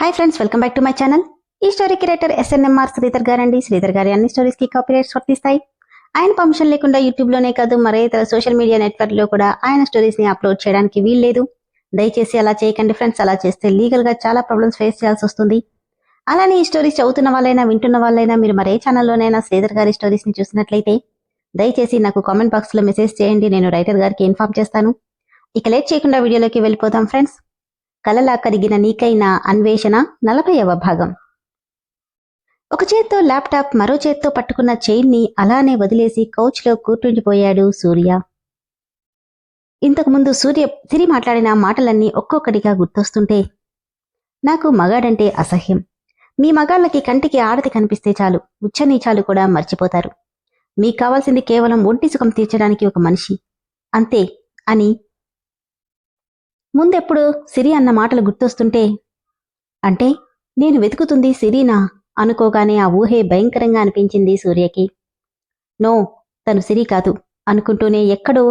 Hi friends welcome back to my channel ఈ story creator SNMR Sridhar గారండి. శ్రీధర్ గారి అన్ని స్టోరీస్కి కాపీరైట్స్ వర్తిస్తాయి. ఆయన పర్మిషన్ లేకుండా యూట్యూబ్లోనే కాదు మరే ఇతర సోషల్ మీడియా నెట్వర్క్లో కూడా ఆయన స్టోరీస్ని అప్లోడ్ చేయడానికి వీల్లేదు దయచేసి అలా చేయకండి ఫ్రెండ్స్ అలా చేస్తే లీగల్గా చాలా ప్రాబ్లమ్స్ ఫేస్ చేయాల్సి వస్తుంది. అలానే ఈ స్టోరీస్ చదువుతున్న వాళ్ళైనా వింటున్న వాళ్ళైనా మీరు మరే ఛానల్లోనైనా శ్రీధర్ గారి స్టోరీస్ని చూసినట్లయితే దయచేసి నాకు కామెంట్ బాక్స్లో మెసేజ్ చేయండి నేను రైటర్ గారికి ఇన్ఫార్మ్ చేస్తాను. ఇక లేట్ చేయకుండా వీడియోలోకి వెళ్ళిపోతాం ఫ్రెండ్స్ కలలా కరిగిన నీకైన అన్వేషణ నలభైవ భాగం. ఒక చేత్తో ల్యాప్టాప్ మరో చేత్తో పట్టుకున్న చైన్ని అలానే వదిలేసి కౌచ్లో కూర్చుండిపోయాడు సూర్య. ఇంతకుముందు సూర్య సిరి మాట్లాడిన మాటలన్నీ ఒక్కొక్కటిగా గుర్తొస్తుంటే నాకు మగాడంటే అసహ్యం. మీ మగాళ్ళకి కంటికి ఆడది కనిపిస్తే చాలు ఉచ్చనీచాలు కూడా మర్చిపోతారు. మీకు కావాల్సింది కేవలం ఒంటి సుఖం తీర్చడానికి ఒక మనిషి. అంతే అని ముందెప్పుడు సిరి అన్న మాటలు గుర్తొస్తుంటే అంటే నేను వెతుకుతుంది సిరీనా అనుకోగానే ఆ ఊహే భయంకరంగా అనిపించింది సూర్యకి. నో తను సిరి కాదు అనుకుంటూనే ఎక్కడో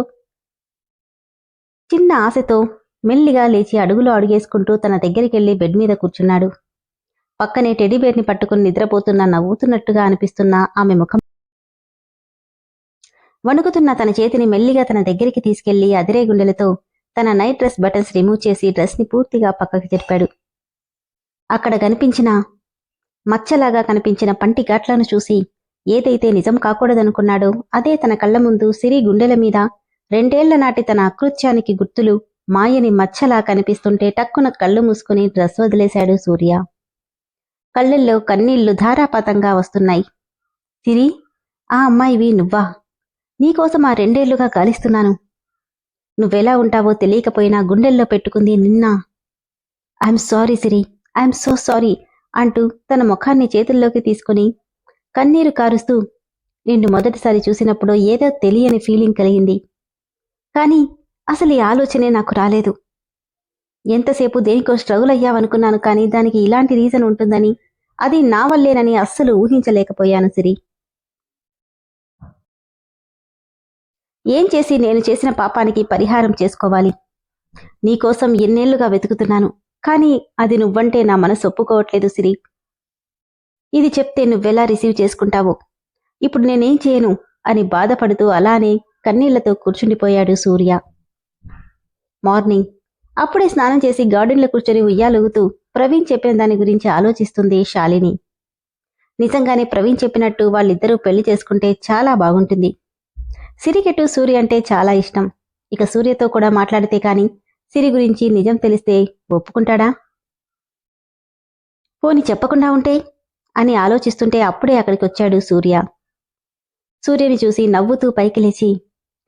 చిన్న ఆశతో మెల్లిగా లేచి అడుగులో అడుగేసుకుంటూ తన దగ్గరికెళ్ళి బెడ్ మీద కూర్చున్నాడు. పక్కనే టెడీబేర్ని పట్టుకుని నిద్రపోతున్న నవ్వుతున్నట్టుగా అనిపిస్తున్న ఆమె ముఖం వణుకుతున్న తన చేతిని మెల్లిగా తన దగ్గరికి తీసుకెళ్ళి అదిరే గుండెలతో తన నైట్ డ్రెస్ బటన్స్ రిమూవ్ చేసి డ్రెస్ని పూర్తిగా పక్కకి జరిపాడు అక్కడ కనిపించిన మచ్చలాగా కనిపించిన పంటి ఘాట్లను చూసి ఏదైతే నిజం కాకూడదనుకున్నాడో అదే తన కళ్ళ ముందు సిరి గుండెల మీద రెండేళ్ళ నాటి తన అకృత్యానికి గుర్తులు మాయని మచ్చలా కనిపిస్తుంటే టక్కున కళ్ళు మూసుకుని డ్రెస్ వదిలేశాడు సూర్య. కళ్ళల్లో కన్నీళ్ళు ధారాపాతంగా వస్తున్నాయి. సిరి ఆ అమ్మాయివి నువ్వా? నీకోసం ఆ రెండేళ్ళుగా గాలిస్తున్నాను. నువ్వెలా ఉంటావో తెలియకపోయినా గుండెల్లో పెట్టుకుంది నిన్న. I'm sorry Siri I'm so sorry అంటూ తన ముఖాన్ని చేతుల్లోకి తీసుకుని కన్నీరు కారుస్తూ నిన్ను మొదటిసారి చూసినప్పుడు ఏదో తెలియని ఫీలింగ్ కలిగింది. కానీ అసలు ఈ ఆలోచనే నాకు రాలేదు. ఎంతసేపు దేనికో స్ట్రగుల్ అయ్యావనుకున్నాను కానీ దానికి ఇలాంటి రీజన్ ఉంటుందని అది నా వల్లేనని అస్సలు ఊహించలేకపోయాను సిరి ఏం చేసి నేను చేసిన పాపానికి పరిహారం చేసుకోవాలి? నీకోసం ఎన్నేళ్ళుగా వెతుకుతున్నాను కానీ అది నువ్వంటే నా మనసు ఒప్పుకోవట్లేదు సిరి. ఇది చెప్తే నువ్వెలా రిసీవ్ చేసుకుంటావో? ఇప్పుడు నేనేం చేయను? అని బాధపడుతూ అలానే కన్నీళ్ళతో కూర్చుండిపోయాడు సూర్య. మార్నింగ్. అప్పుడే స్నానం చేసి గార్డెన్లో కూర్చొని ఉయ్యాలూగుతూ ప్రవీణ్ చెప్పిన దాని గురించి ఆలోచిస్తుంది శాలిని. నిజంగానే ప్రవీణ్ చెప్పినట్టు వాళ్ళిద్దరూ పెళ్ళి చేసుకుంటే చాలా బాగుంటుంది. సిరికెటు సూర్య అంటే చాలా ఇష్టం. ఇక సూర్యతో కూడా మాట్లాడితే కాని సిరి గురించి నిజం తెలిస్తే ఒప్పుకుంటాడా? పోని చెప్పకుండా ఉంటే? అని ఆలోచిస్తుంటే అప్పుడే అక్కడికి వచ్చాడు సూర్య. సూర్యని చూసి నవ్వుతూ పైకి లేచి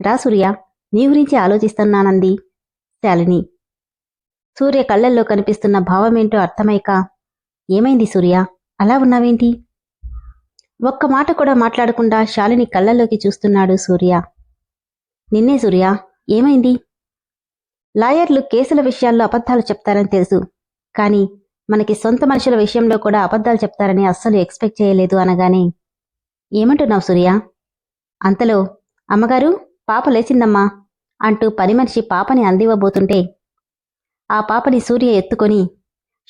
రా సూర్య నీ గురించి ఆలోచిస్తున్నానంది శాలిని. సూర్య కళ్ళల్లో కనిపిస్తున్న భావమేంటో అర్థమైక ఏమైంది సూర్య? అలా ఉన్నావేంటి? ఒక్క మాట కూడా మాట్లాడకుండా శాలిని కళ్ళల్లోకి చూస్తున్నాడు సూర్య. నిన్నే సూర్య ఏమైంది? లాయర్లు కేసుల విషయాల్లో అబద్ధాలు చెప్తారని తెలుసు. కానీ మనకి సొంత మనుషుల విషయంలో కూడా అబద్ధాలు చెప్తారని అస్సలు ఎక్స్పెక్ట్ చేయలేదు అనగానే ఏమంటున్నావు సూర్య? అంతలో అమ్మగారు పాప లేచిందమ్మా అంటూ పని మనిషి పాపని అందివ్వబోతుంటే ఆ పాపని సూర్య ఎత్తుకొని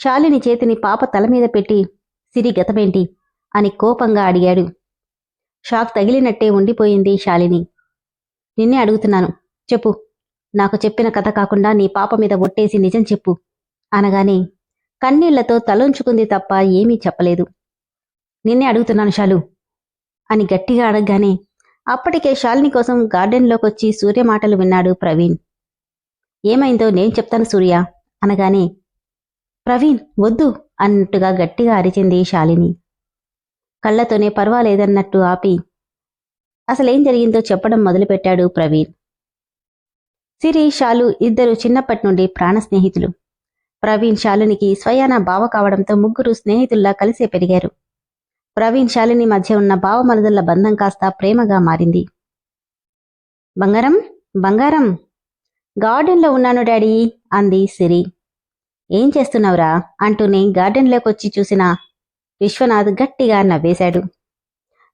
శాలిని చేతిని పాప తల మీద పెట్టి సిరి గతమేంటి? అని కోపంగా అడిగాడు. షాక్ తగిలినట్టే ఉండిపోయింది శాలిని. నిన్నే అడుగుతున్నాను. చెప్పు. నాకు చెప్పిన కథ కాకుండా నీ పాప మీద ఒట్టేసి నిజం చెప్పు. అనగానే కన్నీళ్ళతో తలొంచుకుంది తప్ప ఏమీ చెప్పలేదు. నిన్నే అడుగుతున్నాను శాలు అని గట్టిగా అడగగానే అప్పటికే శాలిని కోసం గార్డెన్లోకొచ్చి సూర్య మాటలు విన్నాడు ప్రవీణ్. ఏమైందో నేను చెప్తాను సూర్య అనగానే ప్రవీణ్ వద్దు అన్నట్టుగా గట్టిగా అరిచింది శాలిని. కళ్ళతోనే పర్వాలేదన్నట్టు ఆపి అసలేం జరిగిందో చెప్పడం మొదలుపెట్టాడు ప్రవీణ్. సిరి షాలు ఇద్దరు చిన్నప్పటి నుండి ప్రాణ స్నేహితులు. ప్రవీణ్ శాలునికి స్వయాన బావ కావడంతో ముగ్గురు స్నేహితుల్లా కలిసే పెరిగారు. ప్రవీణ్ శాలిని మధ్య ఉన్న భావమలదల్ల బంధం కాస్త ప్రేమగా మారింది. బంగారం? బంగారం? గార్డెన్లో ఉన్నాను డాడీ అంది సిరి. ఏం చేస్తున్నావురా? అంటూనే గార్డెన్లోకొచ్చి చూసిన విశ్వనాథ్ గట్టిగా నవ్వేశాడు.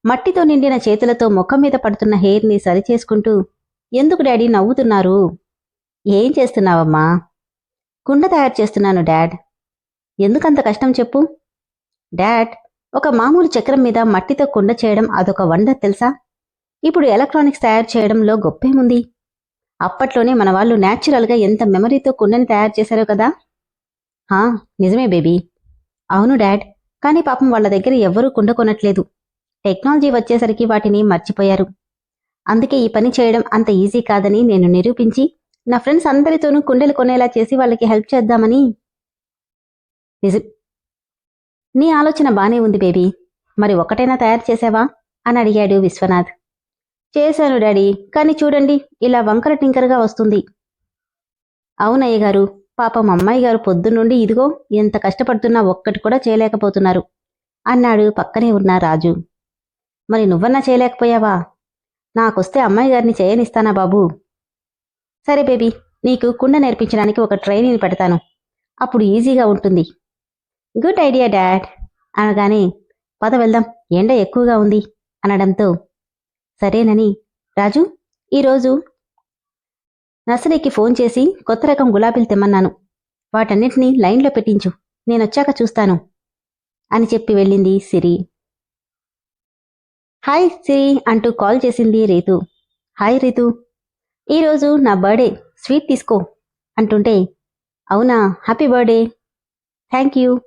మట్టితో నిండిన చేతులతో ముఖం మీద పడుతున్న హెయిర్ని సరిచేసుకుంటూ ఎందుకు డాడీ నవ్వుతున్నారు? ఏం చేస్తున్నావమ్మా? కుండ తయారు చేస్తున్నాను డాడ్. ఎందుకంత కష్టం చెప్పు? డాడ్ ఒక మామూలు చక్రం మీద మట్టితో కుండ చేయడం అదొక వండర్ తెలుసా? ఇప్పుడు ఎలక్ట్రానిక్స్ తయారు చేయడంలో గొప్పేముంది? అప్పట్లోనే మన వాళ్ళు న్యాచురల్గా ఎంత మెమరీతో కుండని తయారు చేశారో కదా? నిజమే బేబీ. అవును డాడ్. కానీ పాపం వాళ్ళ దగ్గర ఎవ్వరూ కుండ కొనట్లేదు. టెక్నాలజీ వచ్చేసరికి వాటిని మర్చిపోయారు. అందుకే ఈ పని చేయడం అంత ఈజీ కాదని నేను నిరూపించి నా ఫ్రెండ్స్ అందరితోనూ కుండలు కొనేలా చేసి వాళ్ళకి హెల్ప్ చేద్దామని. నిజం. నీ ఆలోచన బానే ఉంది బేబీ. మరి ఒక్కటైనా తయారు చేసావా? అని అడిగాడు విశ్వనాథ్. చేశాను డాడీ. కానీ చూడండి ఇలా వంకర టింకరగా వస్తుంది. అవునయ్య గారు పాపం అమ్మాయి గారు పొద్దున్నుండి ఇదిగో ఎంత కష్టపడుతున్నా ఒక్కటి కూడా చేయలేకపోతున్నారు అన్నాడు పక్కనే ఉన్న రాజు. మరి నువ్వన్నా చేయలేకపోయావా? నాకొస్తే అమ్మాయి గారిని చేయనిస్తానా బాబు? సరే బేబీ నీకు కుండ నేర్పించడానికి ఒక ట్రైనింగ్ పెడతాను. అప్పుడు ఈజీగా ఉంటుంది. గుడ్ ఐడియా డాడ్ అనగానే పద వెళ్దాం ఎండ ఎక్కువగా ఉంది అనడంతో. సరేనని రాజు ఈరోజు నర్సరీకి ఫోన్ చేసి కొత్త రకం గులాబీలు తెమ్మన్నాను. వాటన్నిటినీ లైన్లో పెట్టించు. నేనొచ్చాక చూస్తాను అని చెప్పి వెళ్ళింది సిరి. హాయ్ సిరి అంటూ కాల్ చేసింది రీతు. హాయ్ రీతు. ఈరోజు నా బర్త్డే. స్వీట్ తీసుకో అంటుంటే అవునా హ్యాపీ బర్త్డే. Thank you.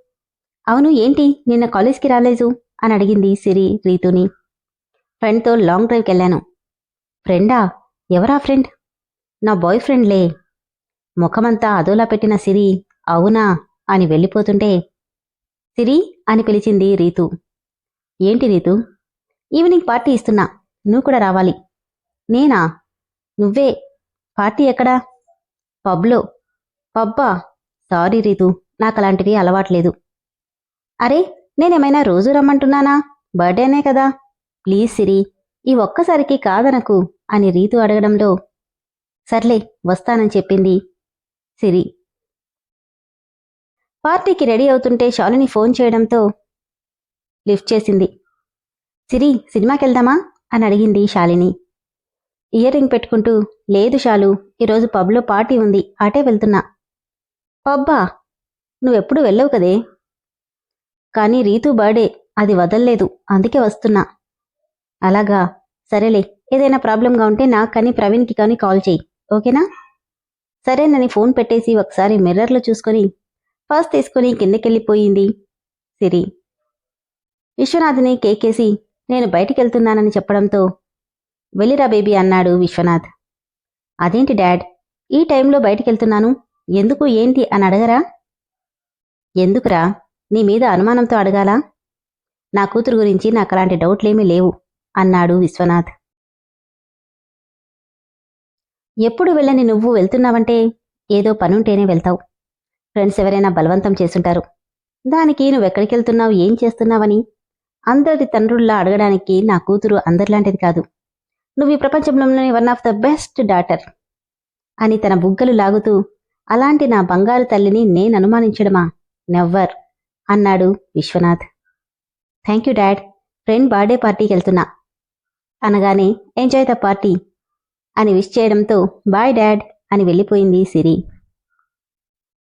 అవును ఏంటి నిన్న కాలేజ్కి రాలేదు? అని అడిగింది సిరి రీతుని. ఫ్రెండ్తో లాంగ్ డ్రైవ్కి వెళ్ళాను. ఫ్రెండా ఎవరా ఫ్రెండ్? నా బాయ్ ఫ్రెండ్లే ముఖమంతా అదోలా పెట్టిన సిరి అవునా? అని వెళ్ళిపోతుంటే సిరి అని పిలిచింది రీతు. ఏంటి రీతు? ఈవినింగ్ పార్టీ ఇస్తున్నా నువ్వు కూడా రావాలి. నేనా? నువ్వే. పార్టీ ఎక్కడా? పబ్లో. పబ్బా? సారీ రీతు నాకు అలాంటివి అలవాట్లేదు. అరే నేనేమైనా రోజు రమ్మంటున్నానా? బర్త్డేనే కదా. ప్లీజ్ సిరి ఈ ఒక్కసారికి కాదనకు అని రీతు అడగడంలో సర్లే వస్తానని చెప్పింది సిరి. పార్టీకి రెడీ అవుతుంటే శాలిని ఫోన్ చేయడంతో లిఫ్ట్ చేసింది. సిరి సినిమాకి వెళ్దామా అని అడిగింది శాలిని ఇయర్ రింగ్ పెట్టుకుంటూ లేదు శాలు ఈరోజు పబ్లో పార్టీ ఉంది అటే వెళ్తున్నా. పబ్బా నువ్వెప్పుడు వెళ్ళవు కదే? కానీ రీతు బర్త్డే అది వదల్లేదు అందుకే వస్తున్నా. అలాగా సరేలే ఏదైనా ప్రాబ్లంగా ఉంటే నాకు కానీ ప్రవీణ్కి కానీ కాల్ చేయి. ఓకేనా? సరేనని ఫోన్ పెట్టేసి ఒకసారి మిర్రర్లో చూసుకొని పర్స్ తీసుకుని కిందకెళ్ళిపోయింది. సిరి. విశ్వనాథ్ని కేకేసి నేను బయటికెళ్తున్నానని చెప్పడంతో వెళ్ళిరా బేబీ అన్నాడు విశ్వనాథ్. అదేంటి డాడ్? ఈ టైంలో బయటికెళ్తున్నాను. ఎందుకు ఏంటి అని అడగరా? ఎందుకురా? నీ మీద అనుమానంతో అడగాలా? నా కూతురు గురించి నాకు అలాంటి డౌట్లేమీ లేవు అన్నాడు విశ్వనాథ్. ఎప్పుడు వెళ్ళని నువ్వు వెళ్తున్నావంటే? ఏదో పనుంటేనే వెళ్తావు. ఫ్రెండ్స్ ఎవరైనా బలవంతం చేసుంటారు. దానికి నువ్వెక్కడికి వెళ్తున్నావు ఏం చేస్తున్నావని? అందరి తండ్రుల్లా అడగడానికి నా కూతురు అందరిలాంటిది కాదు. నువ్వు ఈ ప్రపంచంలోనే one of the best daughter అని తన బుగ్గలు లాగుతూ అలాంటి నా బంగారు తల్లిని నేను అనుమానించడమా? నెవ్వర్ అన్నాడు Vishwanath. Thank you dad friend birthday పార్టీకి వెళ్తున్నా. అనగానే ఎంజాయ్ ద పార్టీ అని విష్ చేయడంతో బాయ్ డాడ్ అని వెళ్ళిపోయింది సిరి.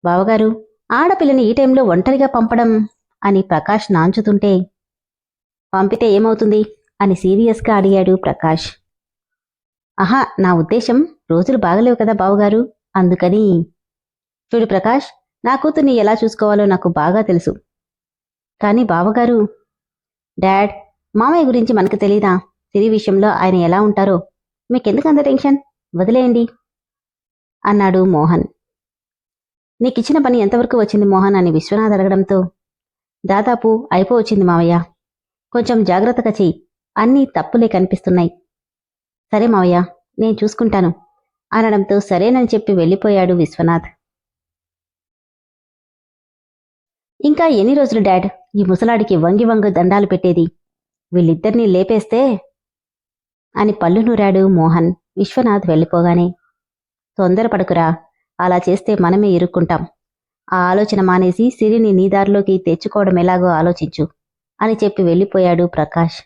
బావగారు ఆడపిల్లని ఈ టైంలో ఒంటరిగా పంపడం అని ప్రకాష్ నాంచుతుంటే పంపితే ఏమవుతుంది అని సీరియస్గా అడిగాడు ప్రకాష్. ఆహా నా ఉద్దేశం రోజులు బాగలేవు కదా బావగారు అందుకని. చూడు ప్రకాష్ నా కూతుర్ని ఎలా చూసుకోవాలో నాకు బాగా తెలుసు. కానీ బావగారు డాడ్ మామయ్య గురించి మనకు తెలీదా? సిరి విషయంలో ఆయన ఎలా ఉంటారో? మీకెందుకు అంత టెన్షన్? వదిలేయండి అన్నాడు మోహన్. నీకిచ్చిన పని ఎంతవరకు వచ్చింది మోహన్ అని విశ్వనాథ్ అడగడంతో. దాదాపు అయిపోవచ్చింది మావయ్య. కొంచెం జాగ్రత్తగా చెయ్యి. అన్నీ తప్పులే కనిపిస్తున్నాయి. సరే మావయ్య నేను చూసుకుంటాను అనడంతో సరేనని చెప్పి వెళ్ళిపోయాడు విశ్వనాథ్. ఇంకా ఎన్ని రోజులు డాడ్? ఈ ముసలాడికి వంగి వంగి దండాలు పెట్టేది. వీళ్ళిద్దరినీ లేపేస్తే అని పళ్ళు నూరాడు మోహన్. విశ్వనాథ్ వెళ్ళిపోగానే తొందరపడకురా అలా చేస్తే మనమే ఇరుక్కుంటాం. ఆ ఆలోచన మానేసి సిరిని నీ దారిలోకి తెచ్చుకోవడం ఎలాగో ఆలోచించు అని చెప్పి వెళ్ళిపోయాడు ప్రకాష్.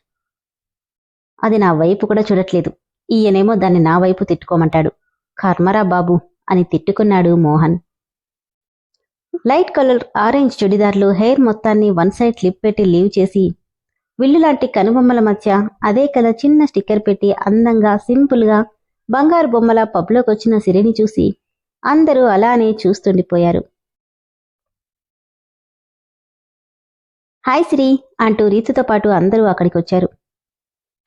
అది నా వైపు కూడా చూడట్లేదు. ఈయనేమో దాన్ని నా వైపు తిట్టుకోమంటాడు. కర్మరా బాబు అని తిట్టుకున్నాడు మోహన్. లైట్ కలర్ ఆరెంజ్ చుడిదార్లు హెయిర్ మొత్తాన్ని వన్ సైడ్ క్లిప్ పెట్టి లీవ్ చేసి విల్లు లాంటి కనుబొమ్మల మధ్య అదే కల చిన్న స్టిక్కర్ పెట్టి అందంగా సింపుల్గా బంగారు బొమ్మల పబ్లోకి వచ్చిన సిరిని చూసి అందరూ అలానే చూస్తుండిపోయారు. హాయ్ సిరి అంటూ రీతుతో పాటు అందరూ అక్కడికి వచ్చారు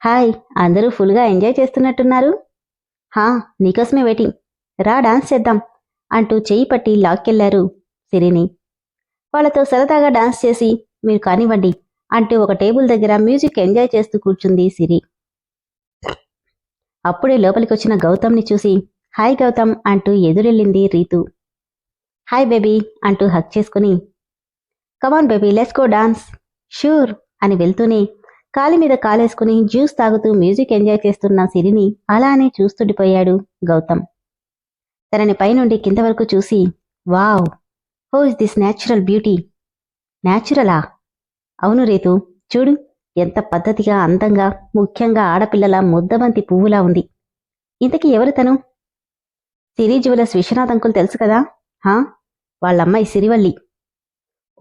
హాయ్ అందరూ ఫుల్గా ఎంజాయ్ చేస్తున్నట్టున్నారు. హా నీకోసమే వెయిటింగ్. రా డాన్స్ చేద్దాం అంటూ చెయ్యి పట్టి లాక్కెళ్ళారు సిరిని. వాళ్ళతో సరదాగా డాన్స్ చేసి మీరు కానివ్వండి. అంటూ ఒక టేబుల్ దగ్గర మ్యూజిక్ ఎంజాయ్ చేస్తూ కూర్చుంది సిరి. అప్పుడే లోపలికి వచ్చిన గౌతమ్ని చూసి హాయ్ గౌతమ్ అంటూ ఎదురెళ్ళింది రీతు. హాయ్ బేబీ అంటూ హక్ చేసుకుని come on baby let's go dance sure అని వెళ్తూనే కాలి మీద కాలేసుకుని జ్యూస్ తాగుతూ మ్యూజిక్ ఎంజాయ్ చేస్తున్న సిరిని అలానే చూస్తుండిపోయాడు గౌతమ్. తనని పైనుండి కింద వరకు చూసి wow oh is this natural beauty? న్యాచురలా? అవును రీతు. చూడు ఎంత పద్ధతిగా అందంగా ముఖ్యంగా ఆడపిల్లల ముద్దబంతి పువ్వులా ఉంది. ఇంతకీ ఎవరు తను? సిరి జ్యువెలర్స్ విశ్వనాథ్ అంకుల్ తెలుసు కదా? హా? వాళ్ళమ్మాయి సిరివల్లి.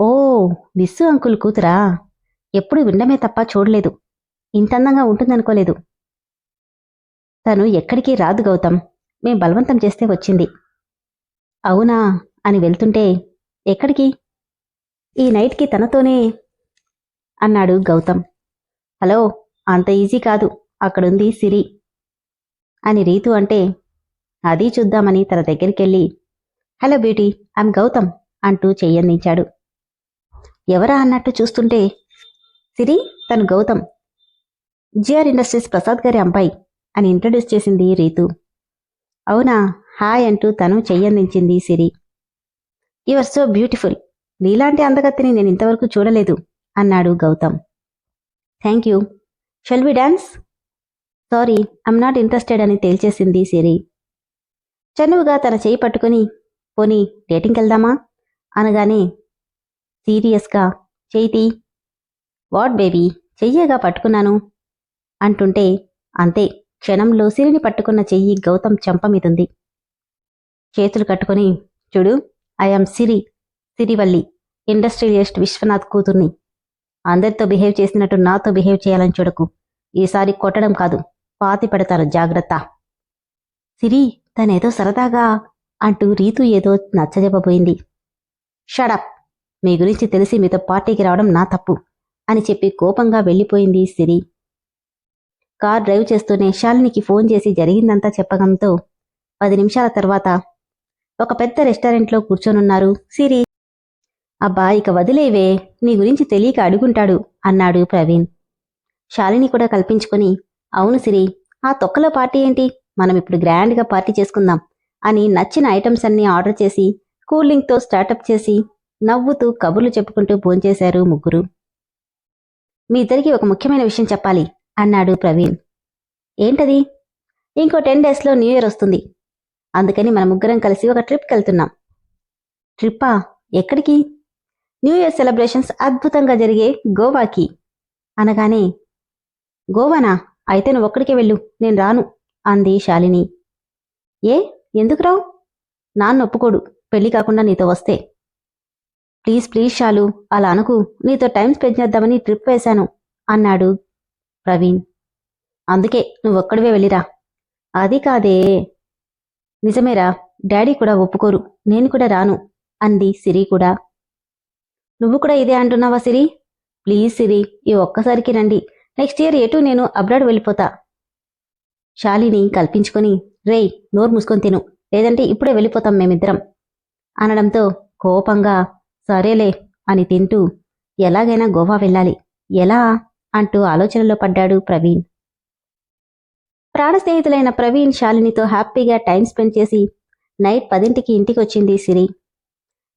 ఓ విస్సు అంకుల్ కూతురా? ఎప్పుడు వినడమే తప్ప చూడలేదు. ఇంత అందంగా ఉంటుందనుకోలేదు. తను ఎక్కడికి రాదు గౌతమ్. మేం బలవంతం చేస్తే వచ్చింది. అవునా అని వెళ్తుంటే ఎక్కడికి? ఈ నైట్కి తనతోనే అన్నాడు గౌతమ్. హలో అంత ఈజీ కాదు అక్కడుంది సిరి అని రీతు అంటే అది చూద్దామని తన దగ్గరికెళ్ళి హలో బ్యూటీ ఐమ్ గౌతమ్ అంటూ చెయ్యందించాడు ఎవరా అన్నట్టు చూస్తుంటే సిరి తను గౌతమ్. జిఆర్ ఇండస్ట్రీస్ ప్రసాద్ గారి అబ్బాయి అని ఇంట్రడ్యూస్ చేసింది రీతు. అవునా హాయ్ అంటూ తను చెయ్యందించింది సిరి. యువర్ సో బ్యూటిఫుల్ నీలాంటి అందగత్తిని నేను ఇంతవరకు చూడలేదు. అన్నాడు Gautam. Thank you shall we dance sorry I'm not interested అని తేల్చేసింది సిరి. చనువుగా తన చేయి పట్టుకుని పోనీ డేటింగ్కి వెళ్దామా అనగానే సీరియస్గా చేయితి వాట్ బేబీ చెయ్యగా పట్టుకున్నాను. అంటుంటే అంతే క్షణంలో సిరిని పట్టుకున్న చెయ్యి గౌతమ్ చెంప మీదుంది. చేతులు కట్టుకుని చూడు ఐఎమ్ సిరి సిరివల్లి ఇండస్ట్రియలిస్ట్ విశ్వనాథ్ కూతుర్ని. అందరితో బిహేవ్ చేసినట్టు నాతో బిహేవ్ చేయాలని చూడకు. ఈసారి కొట్టడం కాదు. పాతి పెడతాను. జాగ్రత్త. సిరి తనేదో సరదాగా అంటూ రీతు ఏదో నచ్చజెప్పబోయింది. షడప్ మీ గురించి తెలిసి మీతో పార్టీకి రావడం నా తప్పు అని చెప్పి కోపంగా వెళ్ళిపోయింది సిరి. కార్ డ్రైవ్ చేస్తూనే శాలినికి ఫోన్ చేసి జరిగిందంతా చెప్పడంతో పది నిమిషాల తర్వాత ఒక పెద్ద రెస్టారెంట్లో కూర్చొనున్నారు. సిరి అబ్బా ఇక వదిలేవే. నీ గురించి తెలియక అడుగుంటాడు అన్నాడు ప్రవీణ్. శాలిని కూడా కల్పించుకొని అవును సిరి ఆ తొక్కలో పార్టీ ఏంటి? మనం ఇప్పుడు గ్రాండ్గా పార్టీ చేసుకుందాం అని నచ్చిన ఐటమ్స్ అన్నీ ఆర్డర్ చేసి కూలింగ్తో స్టార్టప్ చేసి నవ్వుతూ కబుర్లు చెప్పుకుంటూ భోంచేశారు ముగ్గురు. మీ ఇద్దరికి ఒక ముఖ్యమైన విషయం చెప్పాలి అన్నాడు ప్రవీణ్. ఏంటది? ఇంకో టెన్ డేస్లో న్యూ ఇయర్ వస్తుంది. అందుకని మన ముగ్గురం కలిసి ఒక ట్రిప్కి వెళ్తున్నాం. ట్రిప్పా? ఎక్కడికి? న్యూ ఇయర్ సెలబ్రేషన్స్ అద్భుతంగా జరిగే గోవాకి. అనగానే గోవానా? అయితే నువ్వు ఒక్కడికే వెళ్ళు. నేను రాను అంది శాలిని. ఏ? ఎందుకు రావు? నాన్న ఒప్పుకోడు. పెళ్ళి కాకుండా నీతో వస్తే. ప్లీజ్ ప్లీజ్ షాలు అలా అనుకు. నీతో టైం స్పెండ్ చేద్దామని ట్రిప్ వేశాను అన్నాడు ప్రవీణ్. అందుకే నువ్వొక్కడివే వెళ్ళిరా. అది కాదే. నిజమేరా. డాడీ కూడా ఒప్పుకోరు. నేను కూడా రాను అంది సిరి కూడా. నువ్వు కూడా ఇదే అంటున్నావా సిరి? ప్లీజ్ సిరి ఈ ఒక్కసారికి రండి. నెక్స్ట్ ఇయర్ ఎటు నేను అబ్రాడ్ వెళ్ళిపోతా. శాలిని కల్పించుకొని రేయ్ నోరు మూసుకొని తిను. లేదంటే ఇప్పుడే వెళ్ళిపోతాం మేమిద్దరం. అనడంతో కోపంగా సరేలే అని తింటూ ఎలాగైనా గోవా వెళ్ళాలి. ఎలా? అంటూ ఆలోచనలో పడ్డాడు ప్రవీణ్. ప్రాణ స్నేహితులైన ప్రవీణ్ శాలినితో హ్యాపీగా టైం స్పెండ్ చేసి నైట్ పదింటికి ఇంటికి వచ్చింది సిరి.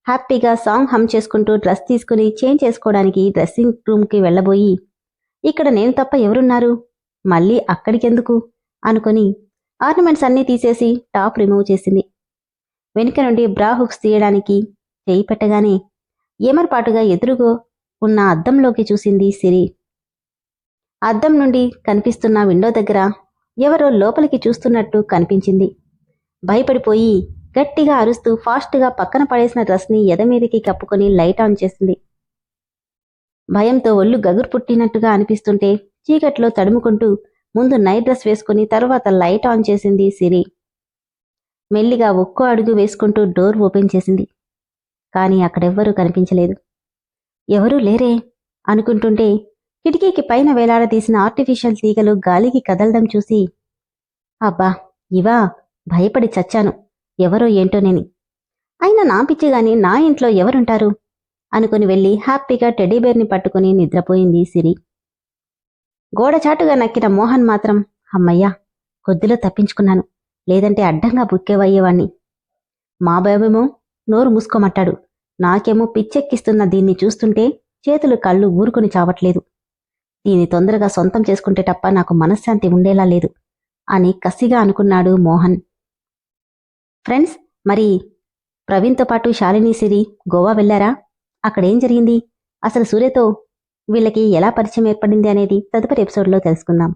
హ్యాపీగా సాంగ్ హమ్ చేసుకుంటూ డ్రెస్ తీసుకుని చేంజ్ చేసుకోవడానికి డ్రెస్సింగ్ రూమ్కి వెళ్ళబోయి ఇక్కడ నేను తప్ప ఎవరున్నారు? మళ్ళీ అక్కడికెందుకు? అనుకుని ఆర్నమెంట్స్ అన్నీ తీసేసి టాప్ రిమూవ్ చేసింది. వెనుక నుండి బ్రా హుక్స్ తీయడానికి చేయి పెట్టగానే ఏమర్పాటుగా ఎదురుగో ఉన్న అద్దంలోకి చూసింది సిరి. అద్దం నుండి కనిపిస్తున్న విండో దగ్గర ఎవరో లోపలికి చూస్తున్నట్టు కనిపించింది. భయపడిపోయి గట్టిగా అరుస్తూ ఫాస్ట్గా పక్కన పడేసిన డ్రెస్ని ఎదమీదికి కప్పుకొని లైట్ ఆన్ చేసింది. భయంతో ఒళ్ళు గగురు పుట్టినట్టుగా అనిపిస్తుంటే చీకట్లో తడుముకుంటూ ముందు నైట్ డ్రెస్ వేసుకుని తర్వాత లైట్ ఆన్ చేసింది సిరి. మెల్లిగా ఒక్కో అడుగు వేసుకుంటూ డోర్ ఓపెన్ చేసింది. కానీ అక్కడెవ్వరూ కనిపించలేదు. ఎవరూ లేరే అనుకుంటుంటే కిటికీకి పైన వేలాడదీసిన ఆర్టిఫిషియల్ తీగలు గాలికి కదలడం చూసి అబ్బా ఇవా భయపడి చచ్చాను. ఎవరో ఏంటోనేని అయినా నా పిచ్చిగాని నా ఇంట్లో ఎవరుంటారు? అనుకుని వెళ్ళి హ్యాపీగా టెడీబేర్ని పట్టుకుని నిద్రపోయింది సిరి. గోడచాటుగా నక్కిన మోహన్ మాత్రం అమ్మయ్యా కొద్దిలో తప్పించుకున్నాను. లేదంటే అడ్డంగా బుక్కేవయ్యేవాణ్ణి. మా బాబేమో నోరు మూసుకోమట్టాడు నాకేమో పిచ్చెక్కిస్తున్న దీన్ని చూస్తుంటే చేతులు కళ్ళు ఊరుకుని చావట్లేదు. దీన్ని తొందరగా సొంతం చేసుకుంటే తప్ప నాకు మనశ్శాంతి ఉండేలా లేదు. అని కసిగా అనుకున్నాడు మోహన్. ఫ్రెండ్స్ మరి ప్రవీణ్తో పాటు శాలిని సిరి గోవా వెళ్ళారా? అక్కడేం జరిగింది? అసలు సూర్యతో వీళ్ళకి ఎలా పరిచయం ఏర్పడింది అనేది తదుపరి ఎపిసోడ్లో తెలుసుకుందాం.